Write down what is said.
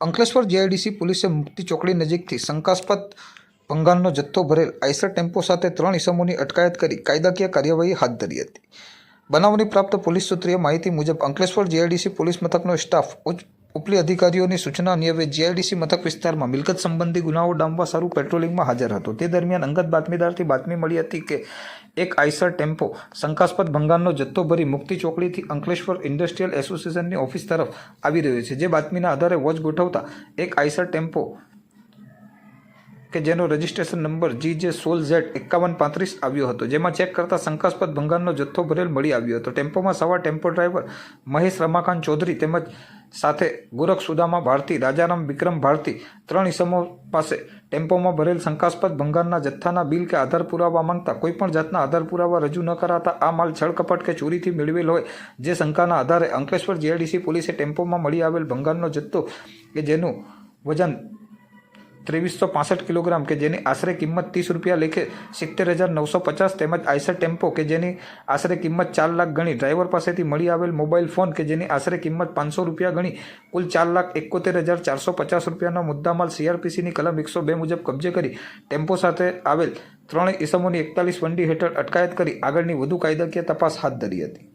Ankleshwar GIDC પોલીસે મુક્તિ ચોકડી નજીકથી શંકાસ્પદ ભંગારનો જથ્થો ભરેલ આઈસર ટેમ્પો સાથે ત્રણ ઇસમોની અટકાયત કરી કાયદાકીય કાર્યવાહી હાથ ધરી હતી. બનાવની પ્રાપ્ત પોલીસ સૂત્રીય માહિતી મુજબ અંકલેશ્વર જીઆઈડીસી પોલીસ મથકનો સ્ટાફ ઉચ્ચ ઉપલી અધિકારીઓની સૂચના અન્વયે જીઆઈડીસી મથક વિસ્તારમાં મિલકત સંબંધી ગુનાઓ ડામવા સારું પેટ્રોલિંગમાં હાજર હતો. તે દરમિયાન અંગત બાતમીદારથી બાતમી મળી હતી કે એક આઈસર ટેમ્પો શંકાસ્પદ ભંગારનો જથ્થો ભરી મુક્તિ ચોકડીથી અંકલેશ્વર ઇન્ડસ્ટ્રીયલ એસોસિએશનની ઓફિસ તરફ આવી રહ્યો છે. જે બાતમીના આધારે વોચ ગોઠવતા એક આઈસર ટેમ્પો કે જેનો રજિસ્ટ્રેશન નંબર જી જે સોલ ઝેડ એકાવન પાંત્રીસ આવ્યો હતો, જેમાં ચેક કરતાં શંકાસ્પદ ભંગારનો જથ્થો ભરેલ મળી આવ્યો હતો. ટેમ્પોમાં સવાર ટેમ્પો ડ્રાઈવર મહેશ રમાકાંત ચૌધરી તેમજ સાથે ગોરખ સુદામા ભારતી, રાજારામ વિક્રમ ભારતી ત્રણ ઇસમો પાસે ટેમ્પોમાં ભરેલ શંકાસ્પદ ભંગારના જથ્થાના બિલ કે આધાર પુરાવા માંગતા કોઈપણ જાતના આધાર પુરાવા રજૂ ન કરાતા આ માલ છળકપટ કે ચોરીથી મેળવેલ હોય, જે શંકાના આધારે અંકલેશ્વર જીઆઈડીસી પોલીસે ટેમ્પોમાં મળી આવેલ ભંગારનો જથ્થો કે જેનું વજન ત્રેવીસો પાસઠ કિલોગ્રામ કે જેની આશરે કિંમત ત્રીસ રૂપિયા લેખે સિત્તેર હજાર નવસો પચાસ તેમજ આઈસર ટેમ્પો કે જેની આશરે કિંમત ચાર લાખ ગણી ડ્રાઈવર પાસેથી મળી આવેલ મોબાઈલ ફોન કે જેની આશરે કિંમત પાંચસો રૂપિયા ગણી કુલ ચાર લાખ એકોતેર હજાર ચારસો પચાસ રૂપિયાનો મુદ્દામાલ સીઆરપીસીની કલમ એકસો બે મુજબ કબજે કરી ટેમ્પો સાથે આવેલ ત્રણેય ઇસમોની એકતાલીસ વંડી હેઠળ અટકાયત કરી આગળની વધુ કાયદાકીય તપાસ હાથ ધરી હતી.